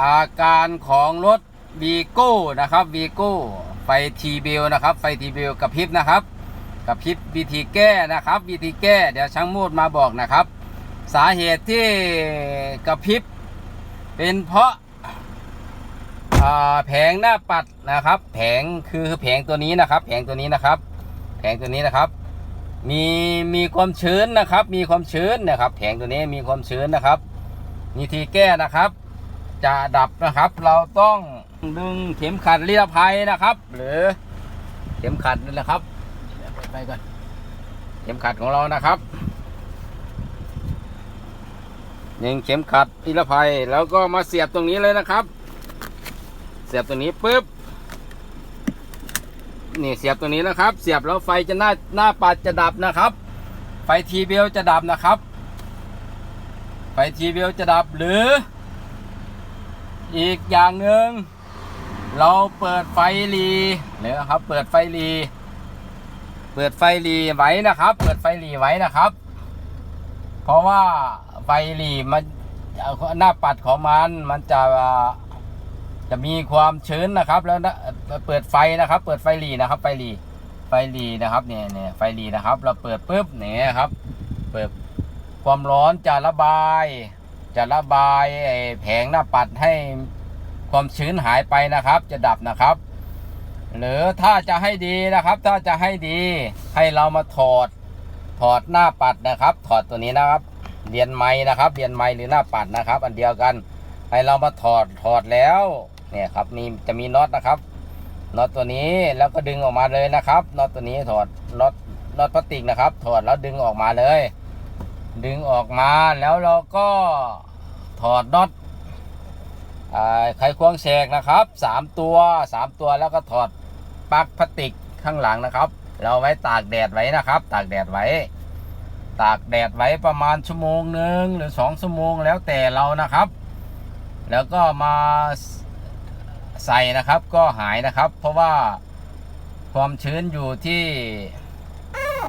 อาการของรถวีโก้นะครับวีโก้ไฟทีเบลนะครับ ไฟทีเบลกระพริบนะครับกระพริบวิธีแก้นะครับ วิธีแก้เดี๋ยวช่างมูดมาบอกนะครับ สาเหตุที่กระพริบเป็นเพราะแผงหน้าปัดนะครับ แผงคือแผงตัวนี้นะครับ แผงตัวนี้นะครับ แผงตัวนี้นะครับ มีมีความชื้นนะครับ มีความชื้นนะครับ แผงตัวนี้มีความชื้นนะครับวิธีแก้นะครับ จะดับนะครับ เราต้องดึงเข็มขัดนิรภัยนะครับ หรือเข็มขัดนี่แหละครับเดี๋ยวเปิดไปก่อนเข็มขัดของเรานะครับยิงเข็มขัดนิรภัยแล้วก็มาเสียบตรงนี้เลยนะครับ เสียบตรงนี้ปุ๊บนี่เสียบตรงนี้นะครับ เสียบแล้วไฟจะหน้าหน้าปัดจะดับนะครับ ไฟทีเบลจะดับนะครับ ไฟทีเบลจะดับหรือ อีกอย่างหนึ่งเราเปิดไฟรีเนี่ยนะครับ เปิดไฟรีเปิดไฟรีไว้นะครับ เปิดไฟรีไว้นะครับ เพราะว่าไฟรีมันหน้าปัดของมันมันจะจะมีความชื้นนะครับ แล้วนะเปิดไฟนะครับ เปิดไฟรีนะครับ ไฟรีไฟรีนะครับเนี่ยเนี่ยไฟรีนะครับ เราเปิดปุ๊บเนี่ยครับ เปิดความร้อนจะระบาย จะระบายแผงหน้าปัดให้ความชื้นหายไปนะครับ จะดับนะครับ หรือถ้าจะให้ดีนะครับ ถ้าจะให้ดีให้เรามาถอดถอดหน้าปัดนะครับ ถอดตัวนี้นะครับเรียนไม้นะครับเรียนไม้หรือหน้าปัดนะครับ อันเดียวกัน ให้เรามาถอดถอดแล้วเนี่ยครับนี่จะมีน็อตนะครับน็อตตัวนี้แล้วก็ดึงออกมาเลยนะครับน็อตตัวนี้ถอดน็อตน็อตพลาสติกนะครับ ถอดแล้วดึงออกมาเลย ดึงออกมาแล้วเราก็ถอดน็อตไขควงแฉกนะครับสามตัวสามตัวแล้วก็ถอดปลั๊กพลาสติกข้างหลังนะครับ เราไว้ตากแดดไว้นะครับ ตากแดดไว้ ตากแดดไว้ประมาณชั่วโมงหนึ่งหรือสองชั่วโมงแล้วแต่เรานะครับ แล้วก็มาใส่นะครับก็หายนะครับ เพราะว่าความชื้นอยู่ที่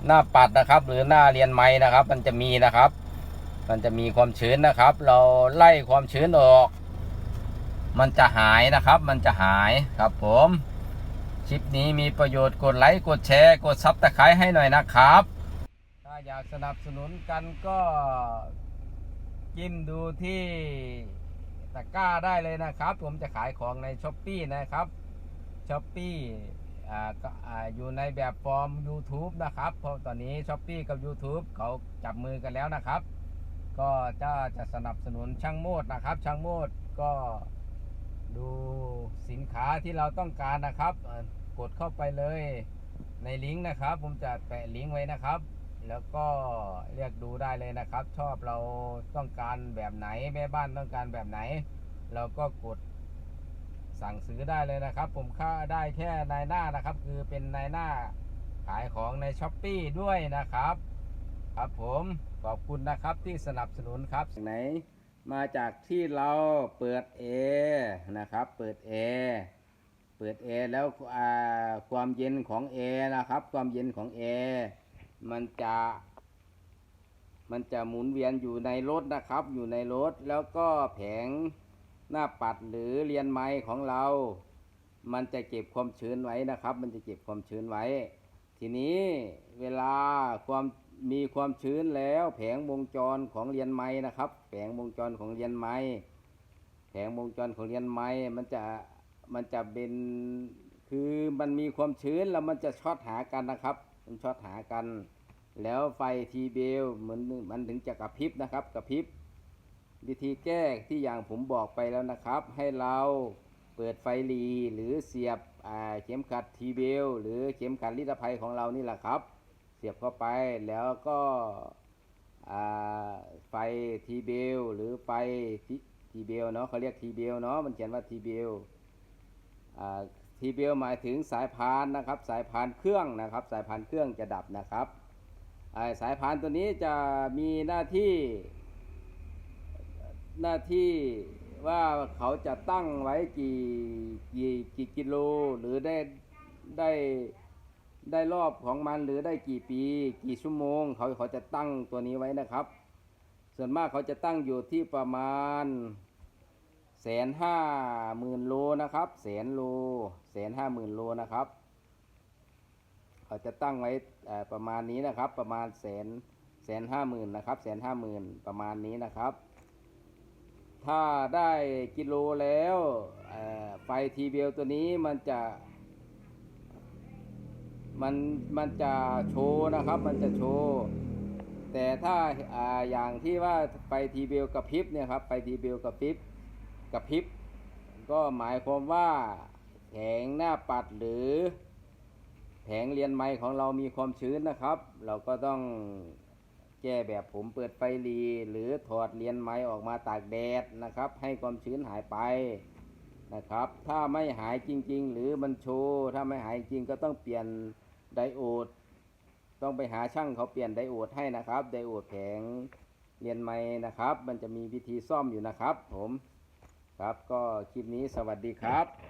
หน้าปัดนะครับ หรือหน้าเรียนไม้นะครับ มันจะมีนะครับ มันจะมีความชื้นนะครับ เราไล่ความชื้นออก มันจะหายนะครับ มันจะหายครับผมคลิปนี้มีประโยชน์กดไลค์กดแชร์กดซับตะไคร้ให้หน่อยนะครับ ถ้าอยากสนับสนุนกันก็จิ้มดูที่ตะกร้าได้เลยนะครับ ผมจะขายของในช้อปปีนะครับช้อปปี้ อยู่ในแบบฟอร์ม YouTube นะครับ เพราะตอนนี้ s h อ p e e กับ YouTube เขาจับมือกันแล้วนะครับ ก็จะจะสนับสนุนช่างโมดนะครับ ช่างโมดก็ดูสินค้าที่เราต้องการนะครับ กดเข้าไปเลยในลิงก์นะครับ ผมจะแปะลิงก์ไว้นะครับ แล้วก็เรียกดูได้เลยนะครับ ชอบเราต้องการแบบไหนแม่บ้านต้องการแบบไหน เราก็กด สั่งซื้อได้เลยนะครับ ผมค่าได้แค่นายหน้านะครับ คือเป็นนายหน้าขายของในช้อปปีด้วยนะครับ ครับผมขอบคุณนะครับที่สนับสนุนครับไหนมาจากที่เราเปิดแอร์นะครับ เปิดแอร์เปิดแอร์แล้วความเย็นของแอร์นะครับ ความเย็นของแอร์มันจะมันจะหมุนเวียนอยู่ในรถนะครับ อยู่ในรถแล้วก็แผง หน้าปัดหรือเรียนไม้ของเรา มันจะเก็บความชื้นไว้นะครับ มันจะเก็บความชื้นไว้ ทีนี้เวลาความมีความชื้นแล้ว แผงวงจรของเรียนไม้นะครับ แผงวงจรของเรียนไม้แผงวงจรของเรียนไม้มันจะมันจะเป็นคือมันมีความชื้นแล้วมันจะช็อตหากันนะครับ มันช็อตหากัน แล้วไฟทีเบลเหมันมันถึงจะกระพริบนะครับกระพริบ วิธีแก้ที่อย่างผมบอกไปแล้วนะครับ ให้เราเปิดไฟรีหรือเสียบเข็มขัดทีเบลหรือเข็มขัดลิตรภัยของเรานี่แหละครับ เสียบเข้าไปแล้วก็ไฟทีเบลหรือไฟทีเบลเนาะเขาเรียกทีเบลเนาะมันเขียนว่าทีเบลทีเบลหมายถึงสายพานนะครับ สายพานเครื่องนะครับ สายพานเครื่องจะดับนะครับสายพานตัวนี้จะมีหน้าที่ หน้าที่ว่าเขาจะตั้งไว้กี่กี่กี่กิโลหรือได้ได้ได้รอบของมันหรือได้กี่ปี กี่ชั่วโมง เขาเขาจะตั้งตัวนี้ไว้นะครับ ส่วนมากเขาจะตั้งอยู่ที่ประมาณแสนห้าหมื่นโลนะครับแสนโลแสนห้าหมื่นโลนะครับ เขาจะตั้งไว้ประมาณนี้นะครับ ประมาณแสนแสนห้าหมื่นนะครับแสนห้าหมื่นประมาณนี้นะครับ ถ้าได้กิโลแล้วไฟทีเบลตัวนี้มันจะ มันมันจะโชว์นะครับ มันจะโชว์ แต่ถ้าอาอย่างที่ว่าไฟทีเบลกระพริบเนี่ยครับไฟทีเบลกระพริบกระพริบ ก็หมายความว่าแผงหน้าปัดหรือแผงเรียนไม้ของเรามีความชื้นนะครับ เราก็ต้อง แก้แบบผมเปิดไฟรีหรือถอดเรียนไม้ออกมาตากแดดนะครับ ให้ความชื้นหายไปนะครับ ถ้าไม่หายจริง ๆ หรือมันโชว์ถ้าไม่หายจริงก็ต้องเปลี่ยนไดโอด ต้องไปหาช่างเขาเปลี่ยนไดโอดให้นะครับไดโอดแผงเรียนไม้นะครับ มันจะมีวิธีซ่อมอยู่นะครับ ผมครับก็คลิปนี้สวัสดีครับ